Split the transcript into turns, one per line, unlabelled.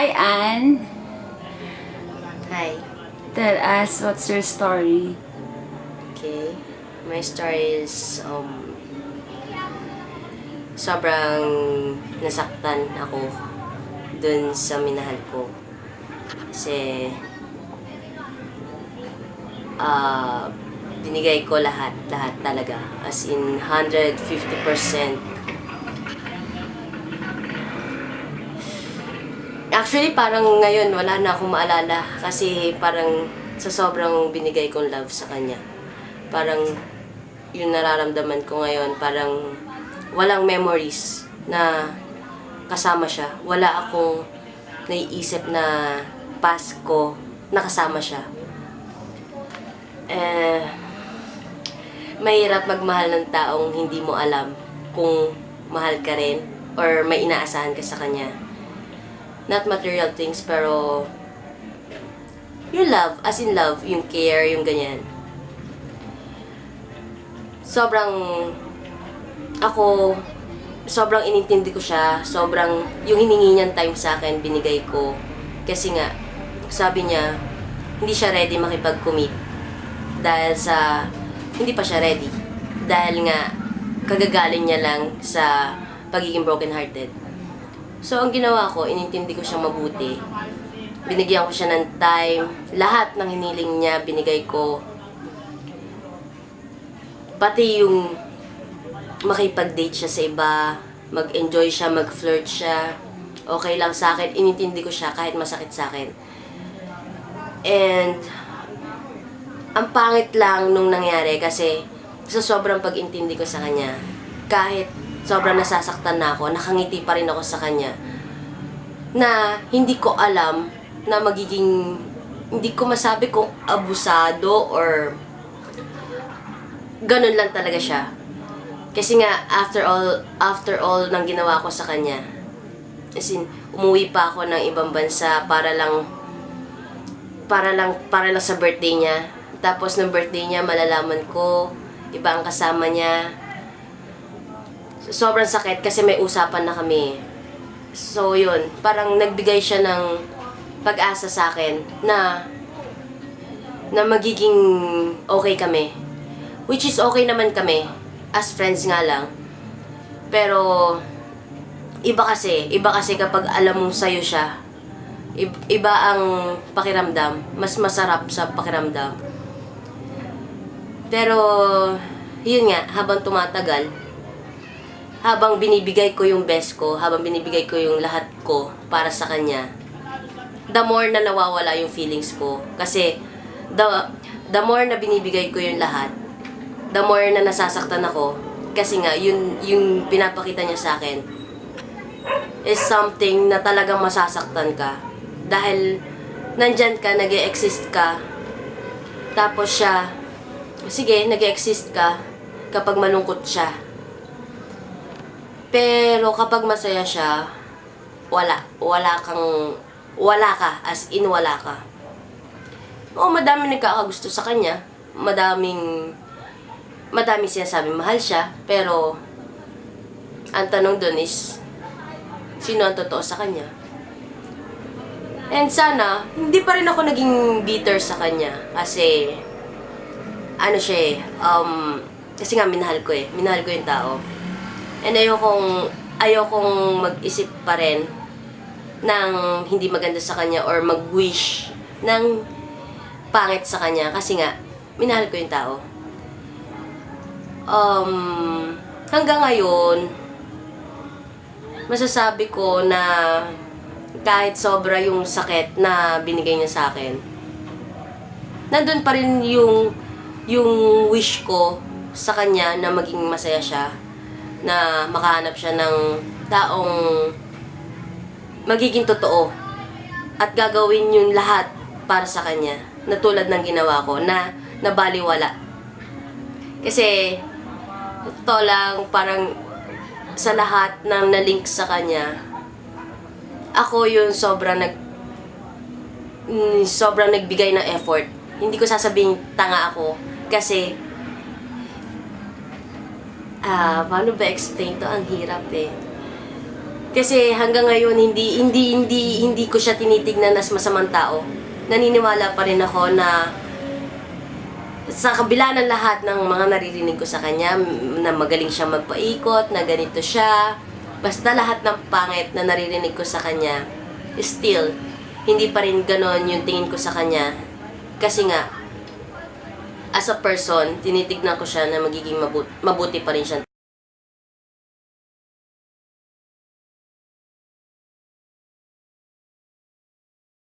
Hi, Anne.
Hi.
Tell us what's your story.
Okay. My story is, um, sobrang nasaktan ako dun sa minahal ko. Kasi, ah, binigay ko lahat, lahat talaga. As in, 150%. Actually, parang ngayon, wala na akong maalala. Kasi parang sa sobrang binigay kong love sa kanya. Parang yung nararamdaman ko ngayon, parang walang memories na kasama siya. Wala akong naiisip na Pasko na kasama siya. Eh, mahirap magmahal ng taong hindi mo alam kung mahal ka rin or may inaasahan ka sa kanya. Not material things, pero yung love, as in love, yung care, yung ganyan. Sobrang, ako, sobrang inintindi ko siya, sobrang, yung hiningi niyang time sa akin, binigay ko. Kasi nga, sabi niya, hindi siya ready makipag-commit. Dahil sa, hindi pa siya ready. Dahil nga, kagagaling niya lang sa pagiging broken-hearted. So, ang ginawa ko, inintindi ko siyang mabuti. Binigyan ko siya ng time. Lahat ng hiniling niya, binigay ko. Pati yung makipag-date siya sa iba, mag-enjoy siya, mag-flirt siya. Okay lang sa akin. Inintindi ko siya kahit masakit sa akin. And, ang pangit lang nung nangyari kasi sa sobrang pag-intindi ko sa kanya, kahit sobrang nasasaktan na ako, nakangiti pa rin ako sa kanya, na hindi ko alam na magiging, hindi ko masabi kung abusado or ganun lang talaga siya. Kasi nga, after all, after all ng ginawa ko sa kanya, as in, umuwi pa ako ng ibang bansa para lang, para lang, para lang sa birthday niya. Tapos ng birthday niya, malalaman ko, iba ang kasama niya. Sobrang sakit kasi may usapan na kami. So, yun. Parang nagbigay siya ng pag-asa sa akin na na magiging okay kami. Which is okay naman kami. As friends nga lang. Pero, iba kasi. Iba kasi kapag alam mong sayo siya. Ib- Iba ang pakiramdam. Mas masarap sa pakiramdam. Pero, yun nga, habang tumatagal, habang binibigay ko yung best ko, habang binibigay ko yung lahat ko para sa kanya, the more na nawawala yung feelings ko. Kasi, the, the more na binibigay ko yung lahat, the more na nasasaktan ako. Kasi nga, yun, yung pinapakita niya sa akin, is something na talagang masasaktan ka. Dahil, nandyan ka, nag exist ka, tapos siya, sige, nag exist ka kapag malungkot siya. Pero kapag masaya siya, wala. Wala kang, wala ka. As in, wala ka. Oo, madami nagkakagusto sa kanya. Madaming, madaming sinasabi mahal siya. Pero, ang tanong dun is, sino ang totoo sa kanya? And sana, hindi pa rin ako naging bitter sa kanya. Kasi, ano siya eh, um, kasi nga minahal ko eh. Minahal ko yung tao. And ayokong, ayokong mag-isip pa rin ng hindi maganda sa kanya or mag-wish ng pangit sa kanya kasi nga, minahal ko yung tao. Um, hanggang ngayon, masasabi ko na kahit sobra yung sakit na binigay niya sa akin, nandun pa rin yung yung wish ko sa kanya na maging masaya siya na makahanap siya ng taong magiging totoo at gagawin yung lahat para sa kanya na tulad ng ginawa ko na nabaliwala. Kasi totoo lang parang sa lahat ng nalink sa kanya ako yung sobrang nag sobrang nagbigay ng effort. Hindi ko sasabihin tanga ako kasi ah paano ba explain to ang hirap eh Kasi hanggang ngayon hindi hindi hindi hindi ko siya tinitignan as masamang tao. Naniniwala pa rin ako na sa kabila ng lahat ng mga naririnig ko sa kanya, na magaling siya magpaikot, na ganito siya, basta lahat ng pangit na naririnig ko sa kanya, still, hindi pa rin ganon yung tingin ko sa kanya. Kasi nga, as a person, tinitignan ko siya na magiging mabuti, pa rin siya